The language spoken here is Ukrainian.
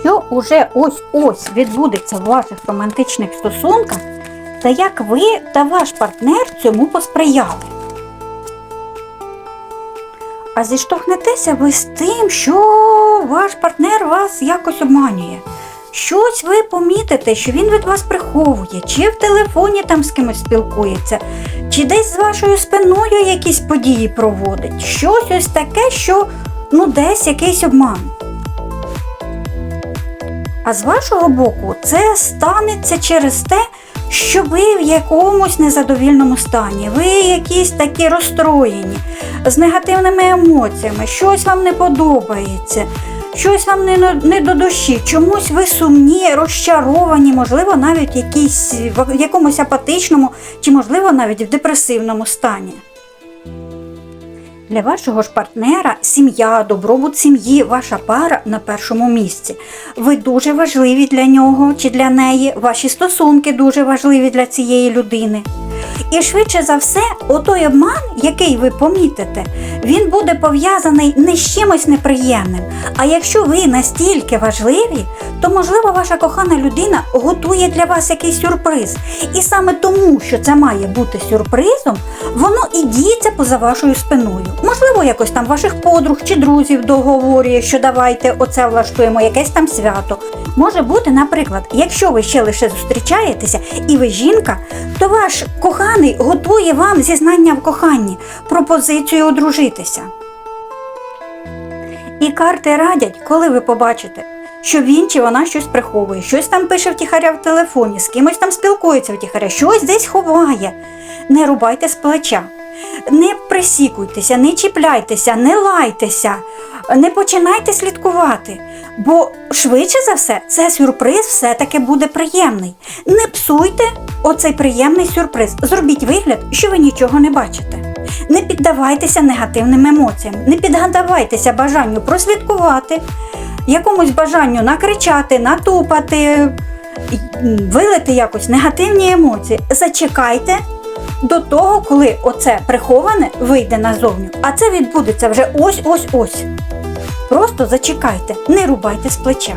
що уже ось-ось відбудеться в ваших романтичних стосунках, та як ви та ваш партнер цьому посприяли. А зіштовхнетеся ви з тим, що ваш партнер вас якось обманює. Щось ви помітите, що він від вас приховує, чи в телефоні там з кимось спілкується, чи десь з вашою спиною якісь події проводить. Щось ось таке, що ну десь якийсь обман. А з вашого боку, це станеться через те, що ви в якомусь незадовільному стані, ви якісь такі розстроєні, з негативними емоціями, щось вам не подобається, щось вам не, не до душі, чомусь ви сумні, розчаровані, можливо, навіть якісь, в якомусь апатичному, чи, можливо, навіть в депресивному стані. Для вашого ж партнера сім'я, добробут сім'ї, ваша пара на першому місці. Ви дуже важливі для нього чи для неї, ваші стосунки дуже важливі для цієї людини. І швидше за все, отой обман, який ви помітите, він буде пов'язаний не з чимось неприємним. А якщо ви настільки важливі, то можливо ваша кохана людина готує для вас якийсь сюрприз. І саме тому, що це має бути сюрпризом, воно і діється поза вашою спиною. Можливо, якось там ваших подруг чи друзів договорює, що давайте оце влаштуємо, якесь там свято. Може бути, наприклад, якщо ви ще лише зустрічаєтеся і ви жінка, то ваш коханий готує вам зізнання в коханні, пропозицію одружитися. І карти радять, коли ви побачите, що він чи вона щось приховує, щось там пише втіхаря в телефоні, з кимось там спілкується втіхаря, щось десь ховає. Не рубайте з плеча, не присікуйтеся, не чіпляйтеся, не лайтеся, не починайте слідкувати. Бо швидше за все, це сюрприз все-таки буде приємний. Не псуйте оцей приємний сюрприз. Зробіть вигляд, що ви нічого не бачите. Не піддавайтеся негативним емоціям, не піддавайтеся бажанню прослідкувати, якомусь бажанню накричати, натупати, вилити якось негативні емоції. Зачекайте до того, коли оце приховане вийде назовню, а це відбудеться вже ось-ось-ось. Просто зачекайте, не рубайте з плеча.